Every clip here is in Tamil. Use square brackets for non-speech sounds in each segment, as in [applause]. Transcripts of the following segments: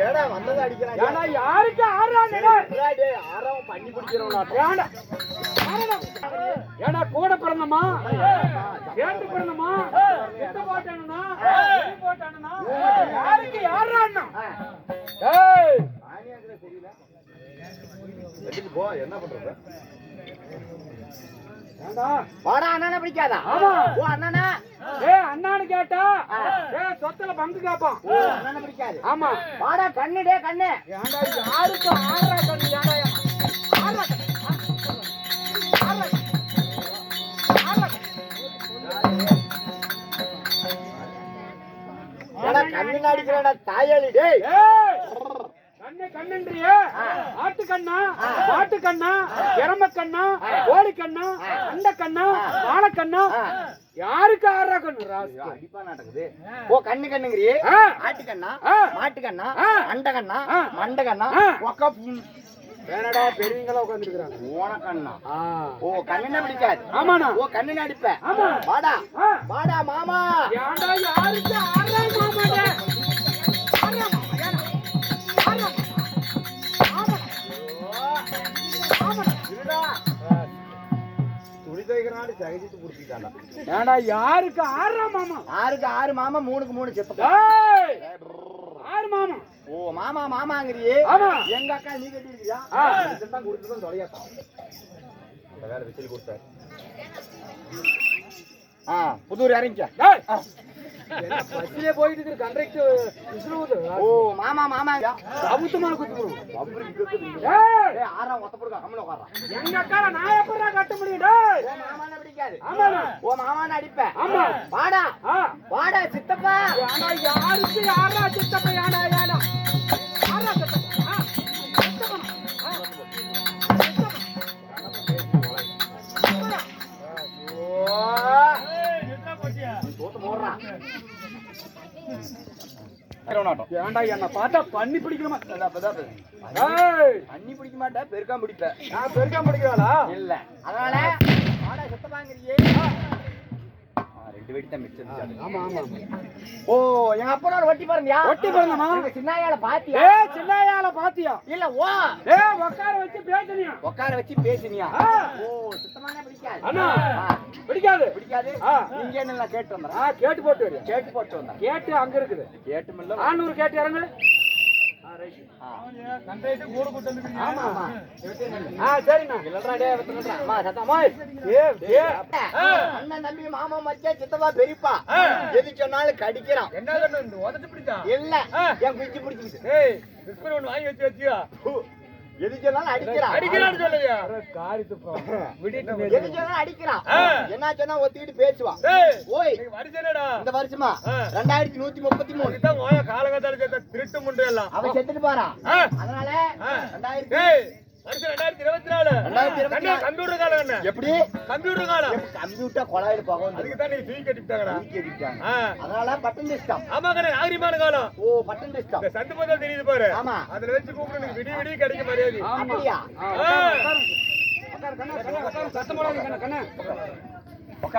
ஏடா வந்தது அடிக்கிறான் ஏடா யாருக்கு ஆறாங்க டேய் ஆறாவும் பண்ணி பிடிக்கிறவனா ஏடா ஏடா கூட பிறந்தமா ஏட்டு பிறந்தமா போட்டானுனா போட்டானுனா யாருக்கு யாரா அண்ணா ஏய் எதுக்கு போ என்ன பண்றது? வாடா அண்ணனை பிடிக்காதா? ஆமா. ஓ அண்ணனா? ஏய் அண்ணான்னு கேட்டா? ஏய் சொத்துல பங்கு அண்ணனை பிடிக்காது. ஆமா. வாடா கண்ணு டே கண்ணு. ஏண்டா யாருக்கு ஆறா கண்ணு ஏண்டா ஆறா கண்ணு அடிக்கிறாடா தாயாளி? டேய் கண்ணு கண்ணுன்றியே. ஆட்டு கண்ணா மாட்டு கண்ணா எரம கண்ணா கோழி கண்ணா அண்ட கண்ணா வாழை கண்ணா யாருக்கு ஆறா கண்ணு? ராஸ்கல். அடிப்பா நடக்குது ஓ கண்ணு கண்ணுங்கிறியே? ஆட்டு கண்ணா ஆ. மாட்டு கண்ணா ஆ. அண்ட கண்ணா. மண்ட கண்ணா. ஒக்க வேணடா பெரியவங்களா ஓன கண்ணா ஓ பிடிக்காது. ஆமாண்ணா. ஓ கண்ணு அடிப்ப ஆமா. வாடா. ஆ. வாடா மாமா. ஏன்டா யாருக்கு ஆறா மாமாடா புடிச்சிட்டாடா ஏன்டா யாருக்கு ஆறா மாமா? ஆறுக்கு ஆறு மாமா? மூணுக்கு மூணு ஏய்! ஆறு மாமா. ஓ மாமா மாமாங்கிறியே. ஆமா. எங்க அக்கா நீ கட்டி இருக்கியா. தான் கொடுத்துதான் வேலை விசில் கொடுத்தாரு ஆ புதூர் இறங்கிக்க. ಬಸ್ಸಿಗೆ ಹೋಗಿದ್ರೆ ಕಂಡ್ರಕ್ಟ್ ಇಸ್ರುವುದು ಓ ಮಾಮ ಮಾಮ ಸಾಬೂತು ಮಾಡ್ಕೊತಿದ್ರು ಆರ ಒತ್ತಪುರ್ಗ ಅಮ್ಮನ ಹೋಗಾರ ಹೆಂಗಕ್ಕಾರ ನಾಯಕರ ಕಟ್ಟ ಮುಡಿಡ ಮಾಮನ பிடிக்காது ஓ மாமான்னு அடிப்பேன் ஆமா வாடா வாடா சித்தப்பா யாருக்கு யாரா சித்தப்பா யாடா யாடா ஏன்டா என்ன பார்த்தா பண்ணி பிடிக்கணுமா? ஏய் தண்ணி பிடிக்க மாட்டேன் பெருக்காம பிடிப்ப நான் பெருக்கா பிடிக்கிறாளா இல்ல. அதனால வாடா சித்தப்பாங்கிறியே ஆ, ரெண்டு வெடி தான் மிச்சம். ஆமா ஆமா ஓ எங்க அப்பனோட வட்டி பாருங்கயா ஒட்டி எங்க சின்னாயால பாத்தியா? ஏ சின்னையால பாத்தியா? இல்ல ஓ. ஏ உட்கார வச்சு பேசுனியா? உட்கார வச்சு பேசினியா. ஓ சுத்தமான பிடிக்காது. அண்ணா பிடிக்காது. பிடிக்காது. இங்க என்ன கேட்டு ஆ கேட்டு போட்டு கேட்டு போட்டு வந்தேன் கேட்டு அங்க இருக்குது. கேட்டுமில்ல ஆனூறு கேட்டு இறங்கு. மாமா மச்சான் சித்தப்பா பெரியப்பா. எது சொன்னாலும் கடிக்கிறான். என்ன இல்ல. என் குச்சி பிடிச்சிக்கிட்டு. ஏய் பிஸ்கட் ஒன்று வாங்கி வச்சு வச்சியா? எது சொன்னாலும் அடிக்கிறான். அடிக்கிறான்னு சொல்லுங்க. எது சொன்னாலும் [laughs] அடிக்கிறான். என்ன சொன்னா ஒத்திக்கிட்டு பேசுவான் ஏய் ஓய் இந்த வருஷமா ரெண்டாயிரத்தி நூத்தி முப்பத்தி மூணு. சேர்த்த திருட்டு முண்டு எல்லாம். அவன் செத்துட்டு போறான். அதனால. ரெண்டாயிரத்தி ரெண்டாயிரத்தி இருபத்தி நாலு. கம்ப்யூட்டர் காலம் என்ன? எப்படி? கம்ப்யூட்டர் காலம். கம்ப்யூட்டர் கொலாயில போகும் அதுக்கு தான் நீ தூக்கி கட்டிட்டாங்கடா. ஆ. அதனால பட்டன் டிஸ்டம் ஆமா கண்ணே நாகரிகமான காலம். ஓ பட்டன் டிஸ்டம் இந்த சந்து முதல் தெரியுது பாரு. ஆமா. அதுல வச்சு கூப்பிட்டு விடிய விடிய கிடைக்க மரியாதை. அப்படியா?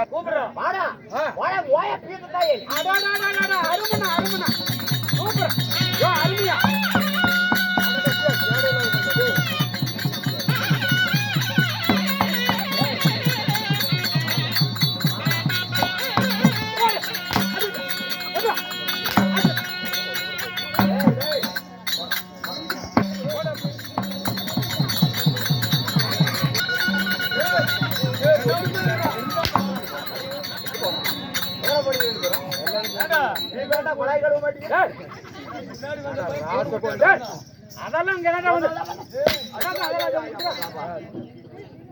கூப்பிடுறோம். வாடா. ஆ. வாடா ஓய பீத்து தாயே. அருமனா வேண்டாம் கொலை கழுவ மாட்டீங்க அதெல்லாம் இங்க வேண்டாம்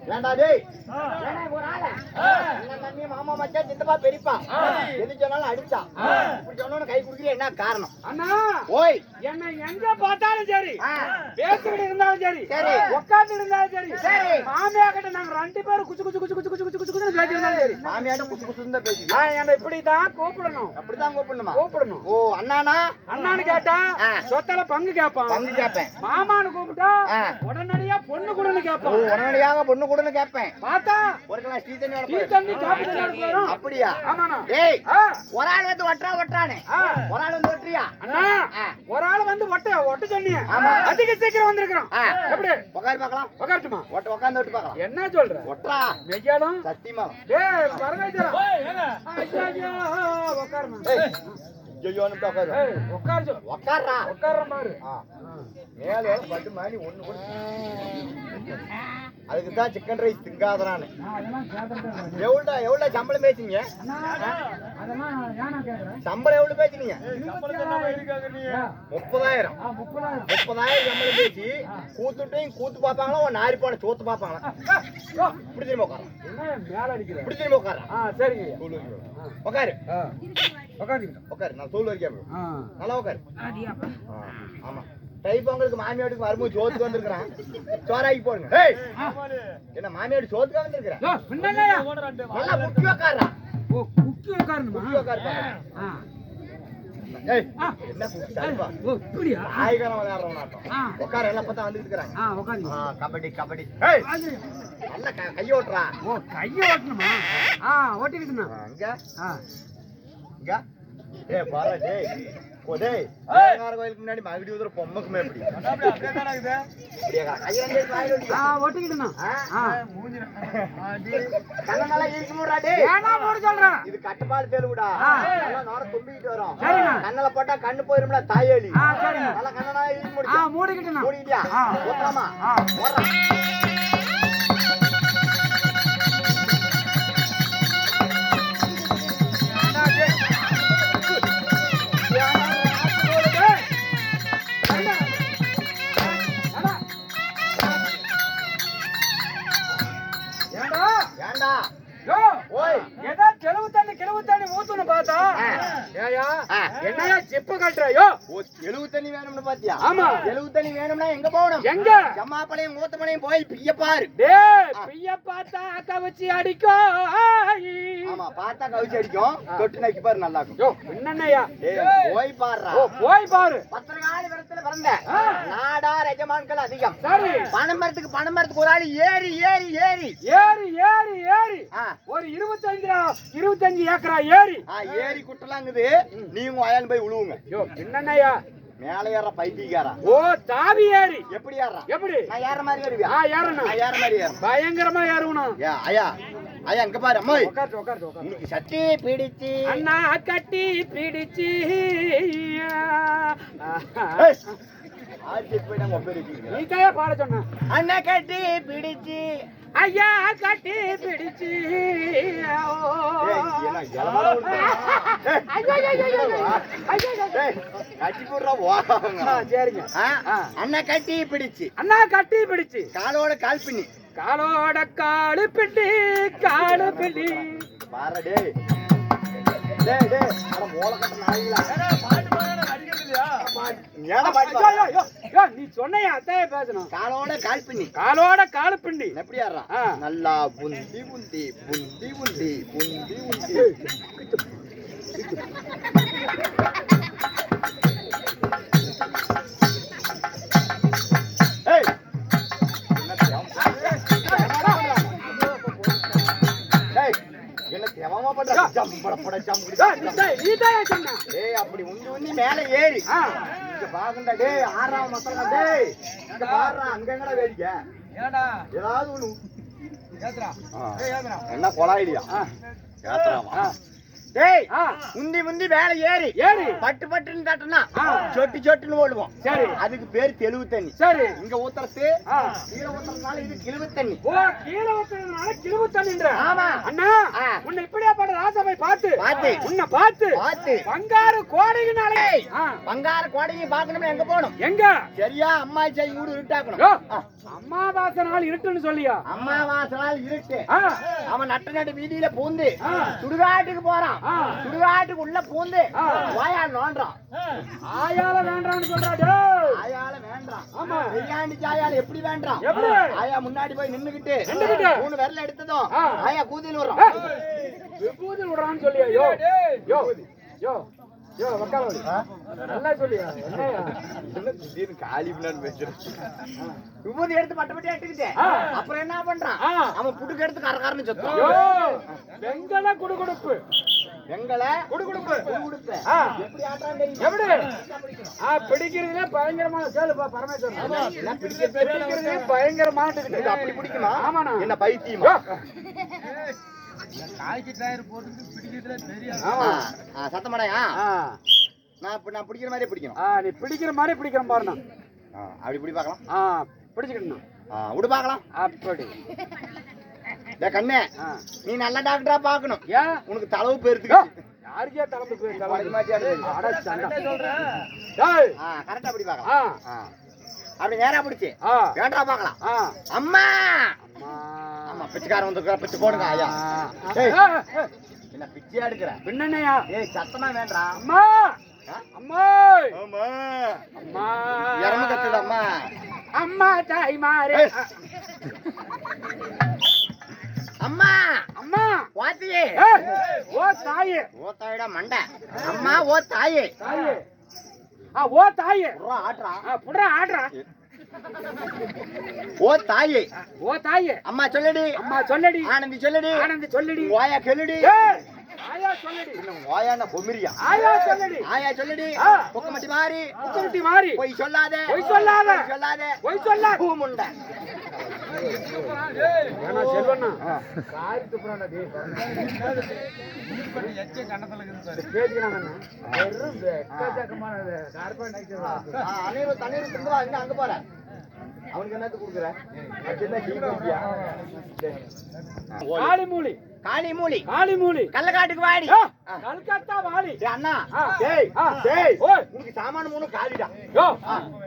வேண்டா டேய்? ஒரு ஆள? அண்ணன் தம்பி மாமா மச்சான் சித்தப்பா பெரியப்பா? எது சொன்னாலும் இப்படி சொன்னோன்னு கை குடுக்குறிய என்ன காரணம்? அண்ணா ஓய். என்ன எங்க பார்த்தாலும் சரி. பேசிக்கிட்டு இருந்தாலும் சரி சரி. உட்கார்ந்து இருந்தாலும் சரி சரி. மாமியா கிட்ட நாங்க ரெண்டு பேரும் குச்சு குச்சு குச்சு குச்சு குச்சு குச்சு குச்சு குச்சு பேசியிருந்தாலும் சரி. மாமியாட்ட குசு குசுன்னு தான் பேசி ஆ, என்னை இப்படிதான் கூப்பிடணும். அப்படிதான் கூப்பிடணுமா? கூப்பிடணும். ஓ அண்ணானா? அண்ணான்னு கேட்டா. சொத்தல பங்கு கேட்பான். பங்கு கேட்பேன். மாமான்னு கூப்பிட்டா ஆ. உடனடியா பொண்ணு கூடன்னு ஓ கேட்பான் உடனடியாக பொண்ணு கூடன்னு கேட்பேன். பார்த்தா ஒரு கிளாஸ் டீ தண்ணி டீ தண்ணி காபி தண்ணி எடுத்து வரோம் அப்படியா? ஆமாண்ணா. ஆ, ஒரு ஆள் வந்து ஒட்டுறா ஒட்டுறானே. ஒரு ஆள் வந்து ஒட்டுறியா? அண்ணா. ஒரு ஆள் வந்து ஒட்ட ஒட்ட ஆமா. அதிக சீக்கிரம் வந்திருக்கிறோம். ஆ. எப்படி? உட்காரு பார்க்கலாம். உக்காட்டுமா ஒட்ட உட்காந்து ஒட்டு பார்க்கலாம். என்ன சொல்ற? ஒட்டுறா. மெய்யாலும் சத்தியமா. டேய் வரவேஜரா ஐயா ஐயா உட்காருமா உட்காரு. உட்காரு. மேல பட்டு மாதிரி ஒண்ணு கூட. அதுக்கு தான் சிக்கன் ரைஸ் கேட்கறேன் எவ்வளோடா எவ்வளோ சம்பளம் கேட்கறேன். சம்பளம் எவ்வளவு பேசுனீங்க? முப்பதாயிரம். முப்பதாயிரம். சம்பளம் பேசி கூத்துட்டையும் கூத்து பார்ப்பாங்களா உன் நாரி போன சோத்து பார்ப்பாங்களா? இப்படி திரும்ப உட்கார என்ன மேல அடிக்கிற? இப்படி திரும்ப உட்கார ஆ சரிங்க உட்காரு. ஆ உட்காந்துக்கிட்டோம் உட்காரு நான் தூள் வரைக்கும் ஆ. நல்லா உட்காரு அடியாப்பா ஆ, ஆமா. தை பொங்கலுக்கு மாமியாட்டுக்கு வரும்போது சோத்துக்கு வந்திருக்கிறான். சோறாக்கி போடுங்க. என்ன மாமியாடு சோத்துக்கு வந்திருக்கிறேன் நல்லா முக்கிய உட்காரா ஓ குக்கி உட்காரணுமா முக்கிய கபடி கபடி. ஏய்! நல்ல க- இங்க பாரு டேய். கோயிலுக்கு முன்னாடி மகுடி ஊதுற பொம்மைக்குமே எப்படி. ஆ ஆ? டேய். சொல்றேன் இது கட்டுப்பாடு தெலுங்குடா ஆ. நல்லா நோர தும்பிக்கிட்டு வரும். கண்ணுல போட்டா கண்ணு போயிரும்ல தாயேலி. ஆ நல்லா கண்ணனா இழுக்க ஆ முடியும் மூடிக்கிட்டுண்ணா. மூடிட்டியா ஆ. ஓட்டாமா ஆ. ஓடுறா கிளவு தண்ணி ஊத்துன்னு பார்த்தா. ஏயா. என்னையா ஜிப்பு எழுவு தண்ணி வேணும்னு பாத்தியா ஆமா. எழுவு தண்ணி வேணும்னா எங்க போகணும்? எங்க? ஜம்மாப்பளையும் மூத்தமலையும் போய் பிய்ய பாரு. டேய் பிய்ய பார்த்தா கவச்சி அடிக்கோ ஆமா பார்த்தா கவிச்சு அடிக்கும். தொட்டு நக்கி பாரு நல்லா இருக்கும் போய் போய் பாரு. விடத்துல பிறந்த. நாடார் எஜமான்கள் அதிகம். பணம் மரத்துக்கு ஒரு ஆள் ஏறி ஏறி ஏறி. ஏறி ஏறி ஏறி. ஒரு இருபத்தஞ்சு இருபத்தஞ்சு ஏக்கரா ஏரி ஆ, ஏறி குட்டலாங்குது. நீங்க வயல் போய் விழுவுங்க யோ என்னய்யா மேல ஏற பைத்தியக்காரா. ஓ தாவி ஏறி. எப்படி ஏறா எப்படி? நான் ஏற மாதிரி ஏறுவியா? ஆ ஏறணும். ஏற மாதிரி ஏறேன் பயங்கரமா ஏறணும். ஐயா ஐயா இங்க பாரு அம்மா உனக்கு சட்டி பிடிச்சு. அண்ணா கட்டி பிடிச்சு. பாட சொன்ன. அண்ணா கட்டி பிடிச்சு. ஐயா கட்டி பிடிச்சு அண்ணா கட்டி பிடிச்சு. அண்ணா கட்டி பிடிச்சு. காலோட கால் பின்னி. காலோட காலு பிடி காலு பிடி பாரு டேய். டேய் டேய் அட மோளக்கட்ட நாய்களா ஏடா பாட்டு பாடு. ஐயோ, ஐயோ, ஐயோ, நீ சொன்னையா அத்தையே பேசணும். காலோட கால் காலோட காலு பிண்டி எப்படி. நல்லா புந்தி புந்தி புந்தி புந்தி புந்தி புந்தி. பண்ற? ஜம்பட போட, ஜம்புடி, ஏய், அப்படி உந்தி உந்தி மேல ஏறி. இங்க பாருங்கடா டேய் ஆறாம் மக்கள் டேய் இங்க பாருடா அங்க எங்கடா வேடிக்கை ஏதாவது ஒண்ணு. என்ன கொலாயிலியா ஆ. ஏத்துறாமா. டேய். முந்தி முந்தி மேல ஏறி ஏறி பட்டு பட்டுன்னு தட்டுனா. சொட்டு சொட்டுன்னு ஓடுவோம் சரி அதுக்கு பேர் தெளிவு தண்ணி சரி இங்க ஊத்துறது. கீழே ஊத்துறதுனால இது கிழிவு தண்ணி ஓ கீழே ஊத்துறதுனால கிழிவு தண்ணின்ற ஆமா. அண்ணா. உன்னை இப்படியா பட ராசாவை பார்த்து பார்த்து. உன்னை பார்த்து பார்த்து பங்காரு கோடையினாலே. பங்கார கோடையை பார்க்கணும்னா எங்க போகணும் எங்க சரியா அம்மா செய் யோ, இருட்டாக்கணும் ஆ. அமாவாசை நாள் இருட்டுன்னு சொல்லியா அம்மாவாசை நாள் இருட்டு. அவன் நட்ட நட்டு வீதியில பூந்து. சுடுகாட்டுக்கு போறான் ஆ. சுடுகாட்டுக்கு உள்ள பூந்து. வாயால் நோண்டான் ஆயால வேண்டாம்னு சொல்றா டேய். ஆயால வேண்டாம். ஆமா. பிரியாணி சாயால எப்படி வேண்டாம்? ஆயா முன்னாடி போய் நின்னுகிட்டு? மூணு விரல எடுத்ததும். ஆயா ஏய், வரும் விபூதி விடுறான்னு சொல்லியா? யோ. யோ. யோ. யோ வக்காலோடி நல்லா சொல்லியா? என்னையா? என்ன திடீர்னு காலி பிளான் பேசுறேன் விபூதி எடுத்து பட்ட பட்டி எடுத்துக்கிட்டேன். அப்புறம் என்ன பண்றான். அவன் புடுக்கு எடுத்து கரகாரன்னு சத்தம் யோ. வெங்கல குடுகுடுப்பு எங்களை குடுகுடுப்பு கொடுப்ப. ஆ. எப்படி பிடிக்கிறதுல பயங்கரமான கேளுப்பா பரமேஸ்வரன். பிடிக்கிறதுல பயங்கரமான அப்படி பிடிக்குமா? ஆமாண்ணா. என்ன பைத்தியமா? ஆமா. சத்தமாடையா ஆ நான் நான் பிடிக்கிற மாதிரியே பிடிக்கணும். ஆ நீ பிடிக்கிற மாதிரி பிடிக்கிற பாருண்ணா. ஆ, அப்படி பிடி பார்க்கலாம். ஆ பிடிச்சுக்கணும் ஆ, விடு பார்க்கலாம். அப்படி. கண்ணே நீ நல்ல டாக்டரா பார்க்கணும் ஏன் உனக்கு தளவு பேருக்கு யாருக்கே டேய்? ஆ கரெக்டா அப்படி ஆ. அப்படி நேரா பிடிச்சி. வேண்டா பார்க்கலாம் ஆ. அம்மா! அம்மா. ஆமா பிச்சைக்காரன் வந்து பிச்சை போடுங்க ஐயா. என்ன பிச்சையா எடுக்கிற? பின்னணையா ஏய் சத்தமா வேண்டா. அம்மா? அம்மா! அம்மா. அம்மா! அம்மா. தாய் மாறே. அம்மா. அம்மா. வாத்தியே. ஏய், ஓ தாயே. ஓ தாயடா மண்டை. அம்மா ஓ தாயே. தாயே. ஆ ஓ தாயே. புறா ஆட்றா. ஆ புடுறா ஆடுறா. ஓ தாயே. ஓ தாயே. அம்மா சொல்லுடி. அம்மா சொல்லடி. ஆனந்தி சொல்லுடி. ஆனந்தி சொல்லடி. ஓயா கெல்லுடி ஆயா சொல்லடி. ஓயான பொம்மிரியா? ஆயா சொல்லடி. ஆயா சொல்லுடி. பொக்கமட்டி மாறி. குத்துக்குட்டி மாறி. பொய் சொல்லாத. பொய் சொல்லாத. பொய் சொல்லாத. பொய் சொல்ல பூ அங்க போற அவனுக்கு என்னத்து கொடுக்குற? மூலி காளி மூலி காளி மூலி கள்ளக்காட்டுக்கு வாடி கல்கத்தா வாலி டேய் அண்ணா. டேய். டேய். ஓய். உனக்கு சாமான மூணு காலிடா. யோ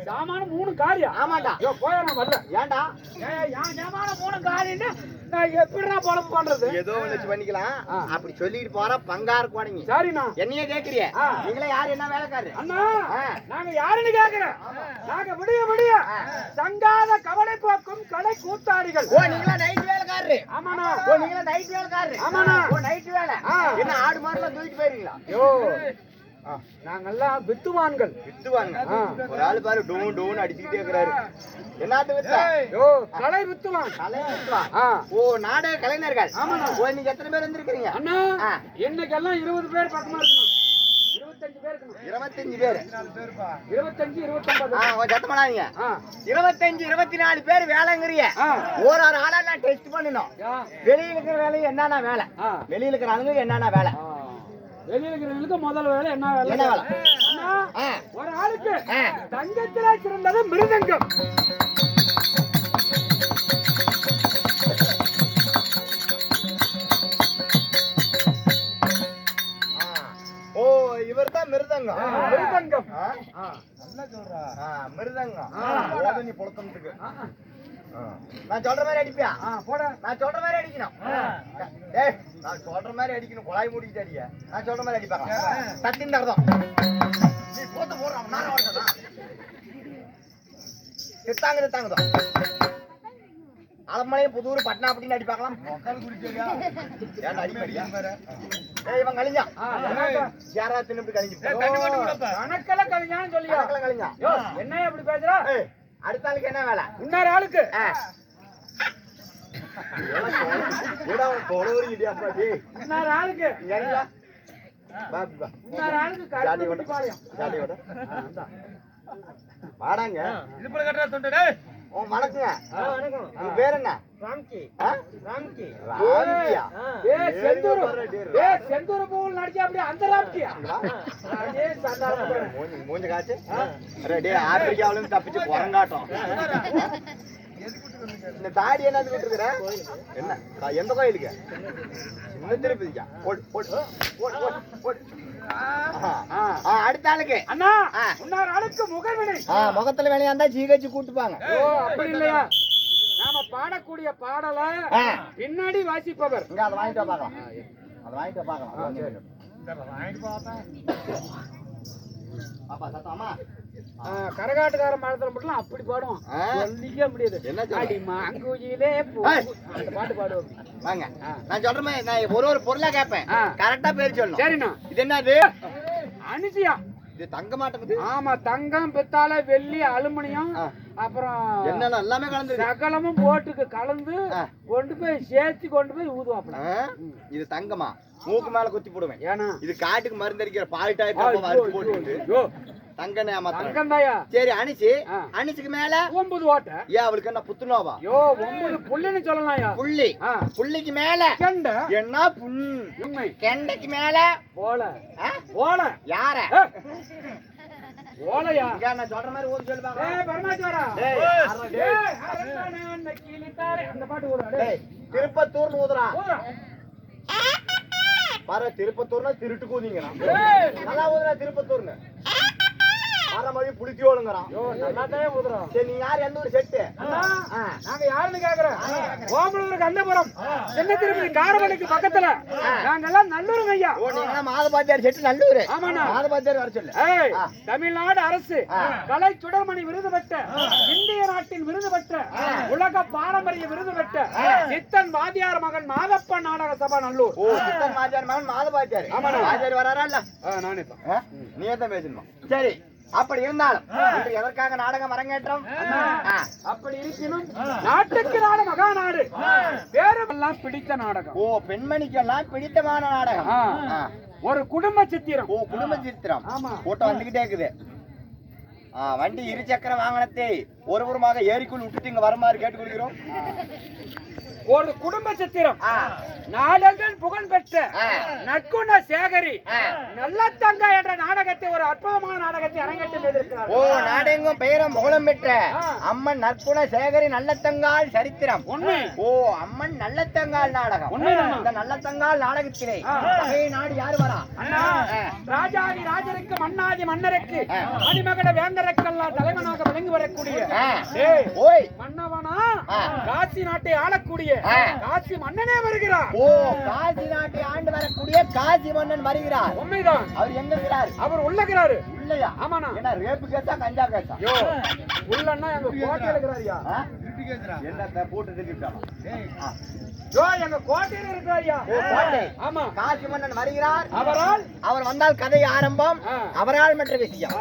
சாமான மூணு காரியா ஆமாண்டா. யோ போயா நான் வரல. ஏன்டா ஏய் என் சாமான மூணு காரின்னு நான் எப்படிடா பொழப்பு பண்றது? ஏதோ ஒண்ணு பண்ணிக்கலாம். அப்படி சொல்லிட்டு போற பங்காரு போனீங்க சரிண்ணா. என்னையே கேக்குறிய. நீங்களே யாரு? என்ன வேலைக்காரு அண்ணா. நாங்க யாருன்னு கேக்குறேன். நாங்க விடிய விடிய ஆ. சங்காத கவலை போக்கும் கலை கூத்தாடிகள். ஓ நீங்களா நைட் வேலைக்காரரு ஆமாண்ணா. ஓ நீங்களா நைட் வேலைக்காரரு. ஆமாண்ணா. ஓ நைட் வேலை. என்ன ஆடு மாடுலாம் தூக்கிட்டு போயிருங்களா யோ. நாங்கெல்லாம் வித்துவான்கள். வித்துவாங்க ஆ. ஒரு ஆளு பாரு டோன் டோன் அடிச்சுக்கிட்டே இருக்கிறாரு. என்னாட்டு வித்தா? யோ கலை வித்துவான். கலை வித்துவா ஆ. ஓ நாடக கலைஞர்கள். ஆமாண்ணா. ஓ நீங்க எத்தனை பேர் வந்திருக்கீங்க அண்ணா ஆ. இன்னைக்கெல்லாம் இருபது பேர் பக்கமா இருக்கணும். இருபத்தஞ்சு பேர் இருபத்தஞ்சு இருபத்தொன்பது சத்தம் பண்ணாதீங்க இருபத்தஞ்சு இருபத்தி நாலு பேர் வேலைங்கிறிய ஒரு ஒரு ஆளா நான் டெஸ்ட் பண்ணணும். வெளியில இருக்கிற வேலையை என்னென்ன வேலை. வெளியில இருக்கிற ஆளுங்க என்னென்ன வேலை. வெளியில இருக்கிறவங்களுக்கு முதல் வேலை என்ன வேலை? என்ன வேலை? ஒரு ஆளுக்கு. தங்கத்திலே சிறந்தது மிருதங்கம். மிருதங்கம். மிருதங்கம்? ஆ. ஆ, மிருதங்கம். ஆ. நான் சொல்ற மாதிரி அடிப்பியா போட. நான் சொல்ற மாதிரி அடிக்கணும். ஏய் நான் சொல்ற மாதிரி அடிக்கணும். குழாய் மூடிட்டு அடிக்க நான் சொல்ற மாதிரி அடிப்பாங்க தத்தின் அர்த்தம் நீ போத்த போடுறான் நான் ஓடுறேன்? திட்டாங்க திட்டாங்கதோ அலமலையும் புதூர் பட்னா அப்படின்னு அடிப்பாங்களாம் ஏன்டா அடிப்படியா ஏய் இவன் கழிஞ்சு கணக்கெல்லாம் சொல்லியா? என்ன இப்படி பேசுற? அடுத்த ஆளுக்கு என்ன வேலை? இன்னொரு ஆளுக்கு? இன்னொரு ஆளுக்கு? இன்னொரு ஆளுக்கு. வாடாங்க. கட்டுற தொண்டை டேய். உன் வணக்கங்க. உங்க பேர் என்ன ராம்கி? ராம்கி. ராம்கியா? ஏய் செந்தூர். பூவில் நடிச்சா அந்த ராம்கியா? அதே பேரு. மூஞ்சி மூஞ்சி காச்சு அரே டேய் ஆப்பிரிக்காவுல இருந்து தப்பிச்சு குரங்காட்டம் இந்த தாடி என்னது விட்டுருக்குற என்ன? எந்த கோயிலுக்கு? திருப்பதிக்கா? போடு போடு. போடு போடு போடு. ஆஹா. ஆ. ஆ, அடுத்த ஆளுக்கு. அண்ணா. இன்னொரு ஆளுக்கு முகவினை. முகத்துல வேலையா இருந்தா ஜிஹெச் கூட்டுப்பாங்க. ஓ அப்படி இல்லையா? நாம பாடக்கூடிய பாடலை. பின்னாடி வாசிப்பவர். இங்க அதை வாங்கிட்டு பார்க்கலாம். அதை வாங்கிட்டு பார்க்கலாம். பாப்பா சத்தமா ஆ, கரகாட்டுக்கார மரத்துல மட்டும் அப்படி. சொல்லிக்க முடியாது. அந்த பாட்டு பாடுவோம் வாங்க. நான் சொல்ற மாதிரி நான் ஒரு ஒரு பொருளா கேட்பேன். கரெக்டா பேர் சொல்லணும். சரிண்ணா. இது என்னது? அனிசியா. இது தங்க மாட்டேங்குது ஆமா தங்கம் பித்தாளை வெள்ளி அலுமினியம். அப்புறம் என்னென்ன எல்லாமே கலந்துருக்கு சகலமும் போட்டுக்கு கலந்து. கொண்டு போய் சேர்த்து கொண்டு போய் ஊதுவாப்ல? இது தங்கமா? மூக்கு மேல குத்தி போடுவேன். ஏன்னா? இது காட்டுக்கு மருந்து அடிக்கிற பால் டாய் ஐயோ, வறுத்து போட்டு ஐயோ, தங்க ஏமாத்துறேன் தங்கம் தாயா சரி அனிச்சு. அனிச்சுக்கு மேல? ஒன்பது ஓட்டை. ஏன் அவளுக்கு என்ன புத்துனோவா ஐயோ ஒன்பது புள்ளின்னு சொல்லலாம்யா. புள்ளி. புள்ளிக்கு மேல? கெண்ட. என்ன புண்? உண்மை. கெண்டைக்கு மேல? போல யார? இங்க நான் சொல்ற மாதிரி ஊதி சொல்லுவாங்க ஏய் பரமாச்சாரா டேய், யார்றா டேய்? ஏய், அரண்மனை அந்த கிளித்தாரே. அந்த பாட்டு ஓடுறா, டேய். டேய், திருப்பத்தூர்னு ஊதுறான் ஓடுறா. பாரு திருப்பத்தூர்னா திருட்டு கூதிங்கிறான். ஏய். நல்லா ஊதுறா திருப்பத்தூர்னு வர மொழி புளித்தி ஓடுங்கிறான் ஐயோ, நல்லாத்தானே ஓடுறா. சரி நீ யார்? எந்த செட்டு. நாங்க யாருன்னு கேக்குறோம் ஓமலூர் கந்தபுரம். திருப்பதி காரமணிக்கு பக்கத்துல. நாங்கெல்லாம் நல்லூருங்க ஐயா. மாதபாத்தியார் செட்டு நல்லூர். ஆமாண்ணா. மாதபாத்தியார் வர சொல்லு. தமிழ்நாடு அரசு. கலை சுடர்மணி விருது பெற்ற இந்திய நாட்டின் விருது பெற்ற உலக பாரம்பரிய விருது பெற்ற சித்தன் வாத்தியார் மகன் மாதப்ப நாடக சபா நல்லூர். சித்தன் மகன் மாதபாத்தியார் ஆமாண்ணா. மாத்தியார் வராரா இல்ல? நானே? நீ தான் பேசணுமா? சரி. அப்படி இருந்தாலும் எதற்காக நாடகம் அரங்கேற்றம். அப்படி இருப்பினும் நாட்டுக்கு நாடு மகா நாடு பேரெல்லாம் பிடித்த நாடகம். ஓ பெண்மணிக்கெல்லாம் பிடித்தமான நாடகம். ஒரு குடும்ப சித்திரம். ஓ குடும்ப சித்திரம். கூட்டம் வந்துகிட்டே இருக்குது. வண்டி இரு சக்கர வாகனத்தை ஒருவருமாக ஏரிக்குள் விட்டுட்டு இங்க வருமாறு கேட்டுக்கொள்கிறோம். ஒரு குடும்ப சித்திரம் புகழ் பெற்ற. நற்குண சேகரி ஆ. நல்லத்தங்க என்ற நாடகத்தை ஒரு அற்புதமான நாடகத்தை அரங்கேற்றம் செய்திருக்கிறார் ஓ நாடெங்கும் பெயரும் புகழும் பெற்ற. அம்மன் நற்குண சேகரி நல்லத்தங்கால் சரித்திரம் உண்மை ஓ அம்மன் நல்லத்தங்கால் நாடகம். இந்த நல்லத்தங்கால் நாடகத்திலே நாடு யாரு வரா. ராஜாதி ராஜருக்கு மன்னாதி மன்னருக்கு ஆ. மணிமகட வேந்தருக்கெல்லாம் தலைவனாக விளங்கி வரக்கூடிய ஓய். காசி நாட்டை ஆளக்கூடிய. காசி மன்னனே வருகிறார். ஓ காசி நாட்டை ஆண்டு வரக்கூடிய காசி மன்னன் வருகிறார். உண்மைதான். அவர் எங்க இருக்கிறார்? அவர் உள்ளகிறாரு இல்லையா ஆமாண்ணா. என்ன ரேப்பு கேட்டா கஞ்சா கேட்டா. யோ உள்ளன்னா எங்க கோட்டையில இருக்கிறாரியா? என்ன போட்டு திருப்பிட்டான் யோ எங்க கோட்டையில இருக்கிறாரியா? ஓ கோட்டை. ஆமா. காசி மன்னன் வருகிறார். அவரால்? அவர் வந்தால் கதை ஆரம்பம். அவரால் மற்ற விஷயம்.